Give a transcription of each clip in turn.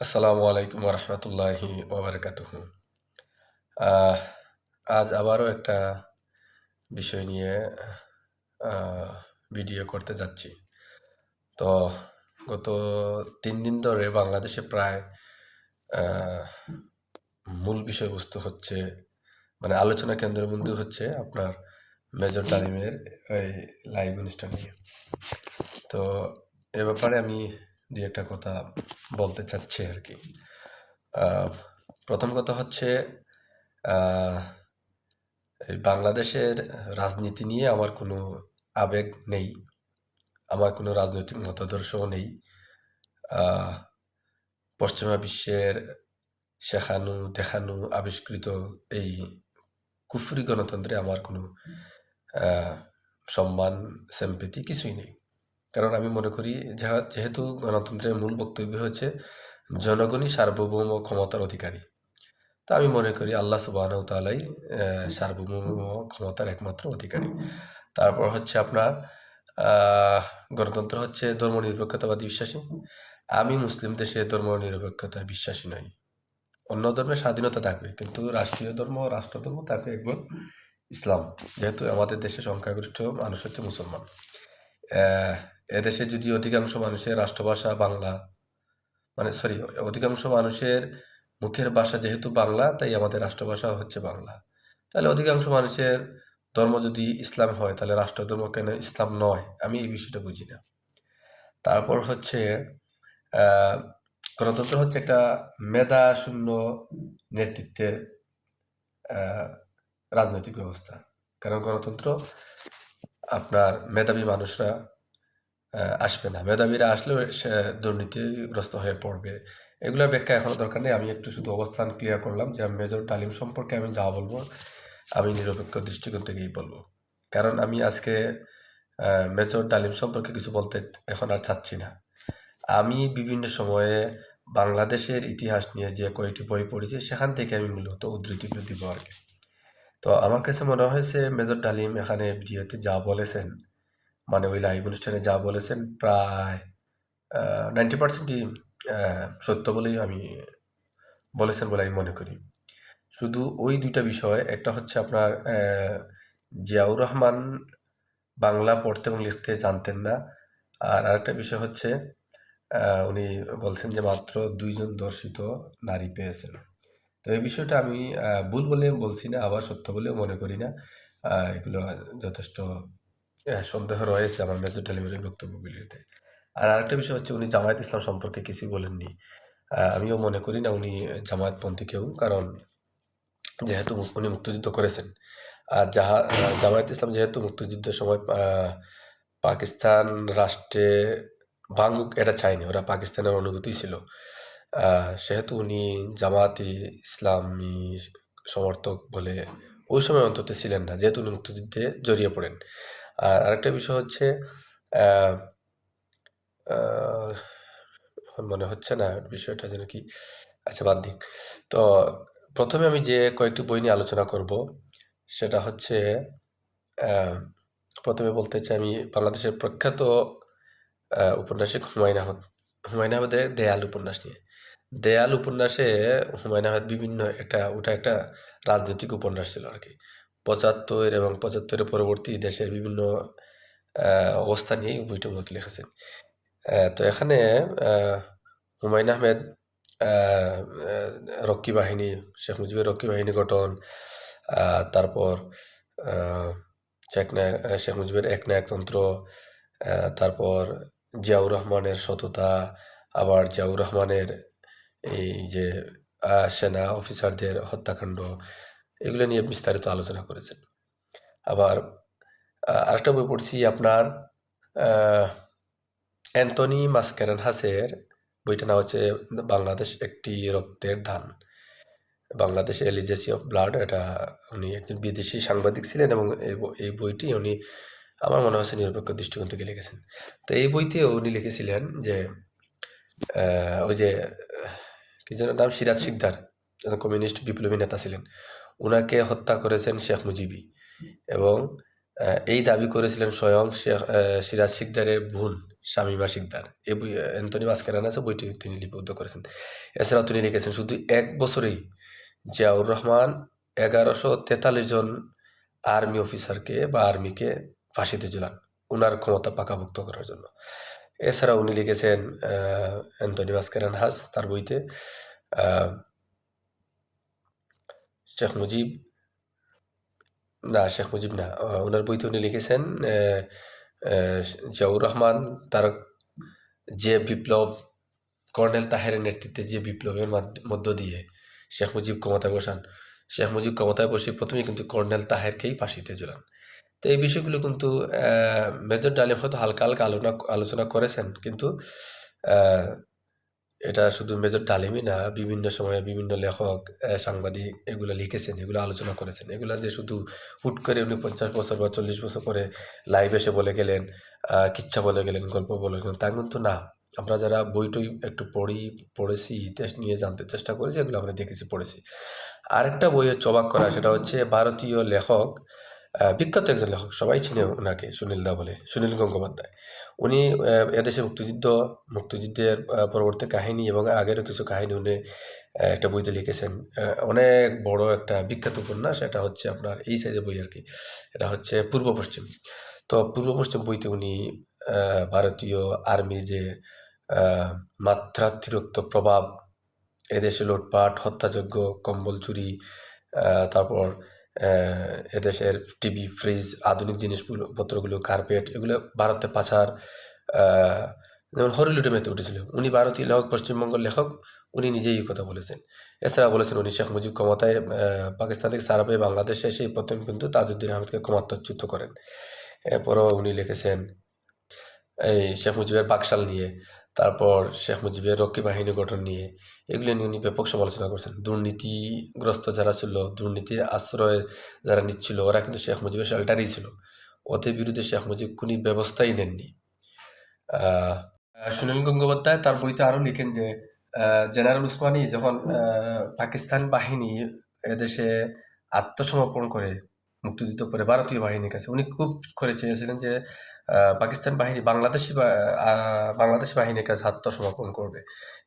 আসসালামু আলাইকুম রহমতুল্লাহি ওবরাকাতুহ আহ, আজ আবারও একটা বিষয় নিয়ে ভিডিও করতে যাচ্ছি। তো গত তিন দিন ধরে বাংলাদেশে প্রায় মূল বিষয়বস্তু হচ্ছে মানে আলোচনা কেন্দ্রের মধ্যে হচ্ছে আপনার মেজর তালিমের ওই লাইভ অনুষ্ঠান নিয়ে। তো এ ব্যাপারে আমি দু একটা কথা বলতে চাচ্ছি আর কি। প্রথম কথা হচ্ছে বাংলাদেশের রাজনীতি নিয়ে আমার কোনো আবেগ নেই। আমার কোনো রাজনৈতিক মতাদর্শও নেই। পশ্চিমা বিশ্বের শেখানো, দেখানো, আবিষ্কৃত এই কুফরি গণতন্ত্রে আমার কোনো সম্মান সেম্পেতি কিছুই নেই। কারণ আমি মনে করি যাহা- যেহেতু গণতন্ত্রের মূল বক্তব্য হচ্ছে জনগণই সার্বভৌম ক্ষমতার অধিকারী। তা আমি মনে করি আল্লাহ সুবাহ তালাই সার্বভৌম ক্ষমতার একমাত্র অধিকারী। তারপর হচ্ছে আপনার গণতন্ত্র হচ্ছে ধর্মনিরপেক্ষতাবাদী বিশ্বাসী। আমি মুসলিম দেশে ধর্ম নিরপেক্ষতায় বিশ্বাসী নই। অন্য ধর্মের স্বাধীনতা থাকবে, কিন্তু রাষ্ট্রীয় ধর্ম, রাষ্ট্রধর্ম থাকবে একবার ইসলাম। যেহেতু আমাদের দেশে সংখ্যাগরিষ্ঠ মানুষ হচ্ছে মুসলমান। এদেশে যদি অধিকাংশ মানুষের রাষ্ট্রভাষা বাংলা মানে সরি অধিকাংশ মানুষের মুখের ভাষা যেহেতু বাংলা, তাই আমাদের রাষ্ট্রভাষা হচ্ছে বাংলা। তাহলে অধিকাংশ মানুষের ধর্ম যদি ইসলাম হয়, তাহলে রাষ্ট্রধর্ম কেন ইসলাম নয়? আমি এই বিষয়টা বুঝি না। তারপর হচ্ছে গণতন্ত্র হচ্ছে একটা মেধা শূন্য নেতৃত্বের রাজনৈতিক ব্যবস্থা। কারণ গণতন্ত্র আপনার মেধাবী মানুষরা আসবে না। মেধাবীরা আসলেও সে দুর্নীতিগ্রস্ত হয়ে পড়বে। এগুলোর ব্যাখ্যা এখনও দরকার নেই। আমি একটু শুধু অবস্থান ক্লিয়ার করলাম যে মেজর তালিম সম্পর্কে আমি যা বলব, আমি নিরপেক্ষ দৃষ্টিকোণ থেকেই বলব। কারণ আমি আজকে মেজর তালিম সম্পর্কে কিছু বলতে এখন আর চাচ্ছি না। আমি বিভিন্ন সময়ে বাংলাদেশের ইতিহাস নিয়ে যে কয়েকটি বই পড়েছি, সেখান থেকে আমি মূলত উদ্ধৃতিগুলো দিব আর কি। তো আমার কাছে মনে হয়েছে মেজর ডালিম এখানে ভিডিওতে যা বলেছেন মানে ওই লাইভ অনুষ্ঠানে যা বলেছেন প্রায় নাইনটি পার্সেন্টই সত্য বলেই আমি বলেছেন বলে আমি মনে করি। শুধু ওই দুইটা বিষয়, একটা হচ্ছে আপনার জিয়াউর রহমান বাংলা পড়তে এবং লিখতে জানতেন না। আর আরেকটা বিষয় হচ্ছে উনি বলছেন যে মাত্র দুইজন দর্শিত নারী পেয়েছেন। তো এই বিষয়টা আমি ভুল বলে বলছি না, আবার সত্য বলেও মনে করি না। এগুলো যথেষ্ট আহ, সন্দেহ রয়েছে আমার মেজর ডেলিভারি বক্তব্যগুলিতে। আর আরেকটা বিষয় হচ্ছে উনি জামায়াত ইসলাম সম্পর্কে কিছুই বলেননি। আমিও মনে করি না উনি জামায়াতপন্থী কেউ কারণ যেহেতু উনি মুক্তিযুদ্ধ করেছেন। আর যাহা জামায়াত ইসলাম যেহেতু মুক্তিযুদ্ধের সময় পাকিস্তান রাষ্ট্রে ভাঙুক এটা চায়নি। ওরা পাকিস্তানের অনুভূতি ছিল। সেহেতু উনি জামায়াতি ইসলামী সমর্থক বলে ওই সময় অন্তত ছিলেন না যেহেতু উনি মুক্তিযুদ্ধে জড়িয়ে পড়েন। আর আরেকটা বিষয় হচ্ছে মনে হচ্ছে না বিষয়টা যেন কি আচ্ছা বাদ দিন তো প্রথমে আমি যে কয়েকটি বই নিয়ে আলোচনা করব, সেটা হচ্ছে প্রথমে বলতে চাই আমি বাংলাদেশের প্রখ্যাত উপন্যাসিক হুমায়ুন আহমদ, হুমায়ুন আহমেদের দেয়াল উপন্যাস নিয়ে। দেয়াল উপন্যাসে হুমায়ুন আহমেদ বিভিন্ন একটা, ওটা একটা রাজনৈতিক উপন্যাস ছিল আর কি। পঁচাত্তর এবং পঁচাত্তরের পরবর্তী দেশের বিভিন্ন অবস্থা নিয়ে এই বইটা মূলত লিখেছেন। তো এখানে হুমায়ুন আহমেদ আহ, আহ, রক্ষী বাহিনী শেখ মুজিবের রক্ষী বাহিনী গঠন তারপর শেখ শেখ মুজিবের একনায়কতন্ত্র আহ, তারপর জিয়াউর রহমানের সততা আবার জিয়াউর রহমানের এই যে সেনা অফিসারদের হত্যাকাণ্ড এগুলো নিয়ে বিস্তারিত আলোচনা করেছেন। আবার আরেকটা বই পড়ছি আপনার আহ, অ্যান্টনি মাস্কেরান হাসের। বইটা নাম হচ্ছে বাংলাদেশ একটি রক্তের ধান বাংলাদেশ এলিজেসি অফ ব্লাড এটা উনি একজন বিদেশি সাংবাদিক ছিলেন এবং এই বইটি উনি আমার মনে হচ্ছে নিরপেক্ষ দৃষ্টিকোণ থেকে লিখেছেন। তো এই বইতে উনি লিখেছিলেন যে ওই যে কি যেন নাম? সিরাজ একজন কমিউনিস্ট বিপ্লবী নেতা ছিলেন। উনাকে হত্যা করেছেন শেখ মুজিবি এবং এই দাবি করেছিলেন স্বয়ং শেখ সিরাজ শিকদারের বোন শামীমা শিকদার। এই বই, অ্যান্থনি মাস্কেরানাসে বইটি তিনি লিপিবদ্ধ করেছেন। এছাড়াও তিনি লিখেছেন, শুধু এক বছরেই জিয়াউর রহমান এগারোশো তেতাল্লিশ জন আর্মি অফিসারকে বা আর্মিকে ফাঁসিতে ঝুলান উনার ক্ষমতা পাকাভুক্ত করার জন্য। এছাড়া উনি লিখেছেন অ্যান্থনি মাস্কেরান হাস, তার বইতে শেখ মুজিব, না, শেখ মুজিব না ওনার বইতে উনি লিখেছেন জিয়াউর রহমান, তার যে বিপ্লব, কর্নেল তাহেরের নেতৃত্বে যে বিপ্লবের মধ্য দিয়ে শেখ মুজিব ক্ষমতায় বসান, শেখ মুজিব ক্ষমতায় বসে প্রথমেই কিন্তু কর্নেল তাহেরকেই ফাঁসিতে ঝুলান তো এই বিষয়গুলো কিন্তু মেজর ডালিম হয়তো হালকা হালকা আলোচনা আলোচনা করেছেন, কিন্তু এটা শুধু মেজর ডালিমই না, বিভিন্ন সময়ে বিভিন্ন লেখক সাংবাদিক এগুলো লিখেছেন, এগুলো আলোচনা করেছেন। এগুলো যে শুধু হুট করে উনি পঞ্চাশ বছর বা চল্লিশ বছর পরে লাইভ এসে বলে গেলেন কিচ্ছা বলে গেলেন, গল্প বলে গেলেন, তা কিন্তু না। আমরা যারা বইটই একটু পড়ি, পড়েছি, ইতিহাস নিয়ে জানতে চেষ্টা করেছি, এগুলো আমরা দেখেছি, পড়েছি। আরেকটা বইয়ের চবাক করা, সেটা হচ্ছে ভারতীয় লেখক বিখ্যাত একজন লেখক, সবাই চিনে ওনাকে, সুনীল দা বলে, সুনীল গঙ্গোপাধ্যায়। উনি এদেশের মুক্তিযুদ্ধ, মুক্তিযুদ্ধের পরবর্তী কাহিনী এবং আগেরও কিছু কাহিনী উনি একটা বইতে লিখেছেন। অনেক বড় একটা বিখ্যাত উপন্যাস, এটা হচ্ছে আপনার এই সাইজের বই আর কি, এটা হচ্ছে পূর্ব পশ্চিম। তো পূর্ব পশ্চিম বইতে উনি ভারতীয় আর্মি যে মাত্রাতিরিক্ত প্রভাব, এদেশে লুটপাট, হত্যাযজ্ঞ, কম্বল চুরি তারপর এদেশের টিভি, ফ্রিজ, আধুনিক জিনিসগুলো, পত্রগুলো, কার্পেট, এগুলো ভারতে পাচার যেমন হরিলুটে মেতে উঠেছিল। উনি ভারতীয় লেখক, পশ্চিমবঙ্গের লেখক, উনি নিজেই কথা বলেছেন। এছাড়া বলেছেন উনি শেখ মুজিব ক্ষমতায় পাকিস্তান থেকে সারা পেয়ে বাংলাদেশে সেই প্রথম কিন্তু তাজউদ্দিন আহমেদকে ক্ষমতাচ্যুত করেন। এরপরও উনি লিখেছেন, এই শেখ মুজিবের বাকশাল নিয়ে তারপর শেখ মুজিবের রক্ষী বাহিনী গঠন নিয়ে, এগুলো নিয়ে উনি ব্যাপক সমালোচনা করছেন। দুর্নীতিগ্রস্ত যারা ছিল, দুর্নীতির আশ্রয় যারা নিচ্ছিল, ওরা কিন্তু শেখ মুজিবের শেল্টারই ছিল। ওদের বিরুদ্ধে শেখ মুজিব কোনো ব্যবস্থাই নেননি। সুনীল গঙ্গোপাধ্যায় তার বইতে আরও লিখেন যে জেনারেল উসমানী যখন পাকিস্তান বাহিনী এদেশে আত্মসমর্পণ করে মুক্তিযুদ্ধ করে ভারতীয় বাহিনীর কাছে। উনি খুব করে চেয়েছিলেন যে পাকিস্তান বাহিনী বাংলাদেশি বাংলাদেশি বাহিনীর কাছে আত্মসমর্পণ করবে।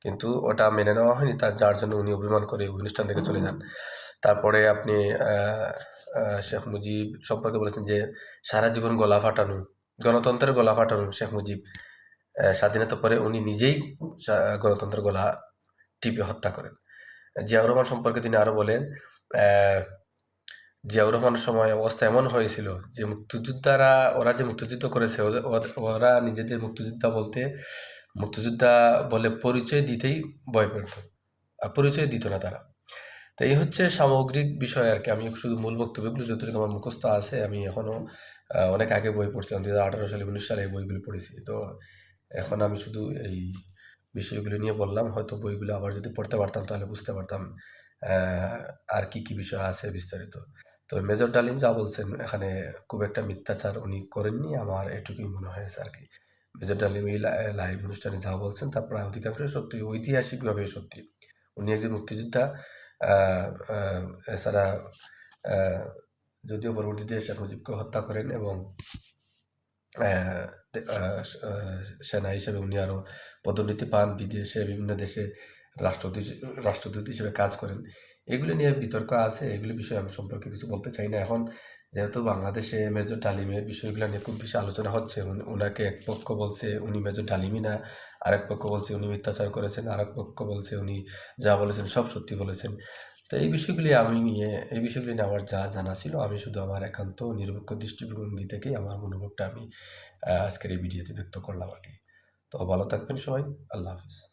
কিন্তু ওটা মেনে নেওয়া হয়নি, তার, যার জন্য উনি অভিমান করে অনুষ্ঠান থেকে চলে যান। তারপরে আপনি শেখ মুজিব সম্পর্কে বলেছেন যে, সারা জীবন গলা ফাটানো, গণতন্ত্রের গলা ফাটানো শেখ মুজিব। স্বাধীনতা পরে উনি নিজেই গণতন্ত্রের গলা টিপে হত্যা করেন। জিয়াউর রহমান সম্পর্কে তিনি আরও বলেন জিয়াউর রহমানের সময় অবস্থা এমন হয়েছিল যে মুক্তিযোদ্ধারা, ওরা যে মুক্তিযুদ্ধ করেছে ওরা নিজেদের মুক্তিযোদ্ধা বলতে মুক্তিযোদ্ধা বলে পরিচয় দিতেই ভয় পেত, আর পরিচয় দিত না তারা। তো এই হচ্ছে সামগ্রিক বিষয় আর কি। আমি শুধু মূল বক্তব্যগুলো যতটুকু আমার মুখস্থ আছে, আমি এখনও অনেক আগে বই পড়ছিলাম দু হাজার আঠারো সালে, উনিশ সালে এই বইগুলো পড়েছি। তো এখন আমি শুধু এই বিষয়গুলো নিয়ে বললাম, হয়তো বইগুলো আবার যদি পড়তে পারতাম তাহলে বুঝতে পারতাম আর কি কি বিষয় আছে বিস্তারিত। তো মেজর ডালিম যা বলছেন, এখানে খুব একটা মিথ্যাচার উনি করেননি, আমার এটুকুই মনে হয়েছে আর কি। মেজর ডালিম এই লাইভ অনুষ্ঠানে যা বলছেন, তা প্রায় অধিকাংশ সত্যি ঐতিহাসিকভাবে সত্যি। উনি একজন মুক্তিযোদ্ধা এছাড়া যদিও পরবর্তীতে শেখ মুজিবকে হত্যা করেন এবং সেনা হিসেবে উনি আরও পদোন্নতি পান, বিদেশে, বিভিন্ন দেশে রাষ্ট্রদূত রাষ্ট্রদূত হিসেবে কাজ করেন। এগুলি নিয়ে বিতর্ক আছে, এগুলি বিষয়ে আমি সম্পর্কে কিছু বলতে চাই না এখন। যেহেতু বাংলাদেশে মেজর ডালিমের বিষয়গুলো নিয়ে খুব বেশি আলোচনা হচ্ছে ওনাকে এক পক্ষ বলছে উনি মেজর ডালিমই না, আরেক পক্ষ বলছে উনি মিথ্যাচার করেছেন, আরেক পক্ষ বলছে উনি যা বলেছেন সব সত্যি বলেছেন। তো এই বিষয়গুলি আমি নিয়ে, এই বিষয়গুলি নিয়ে আমার যা জানা ছিল, আমি শুধু আমার একান্ত নিরপেক্ষ দৃষ্টিভঙ্গি থেকেই আমার মনোভাবটা আমি আজকের এই ভিডিওতে ব্যক্ত করলাম আর কি। তো ভালো থাকবেন সবাই, আল্লাহ হাফিজ।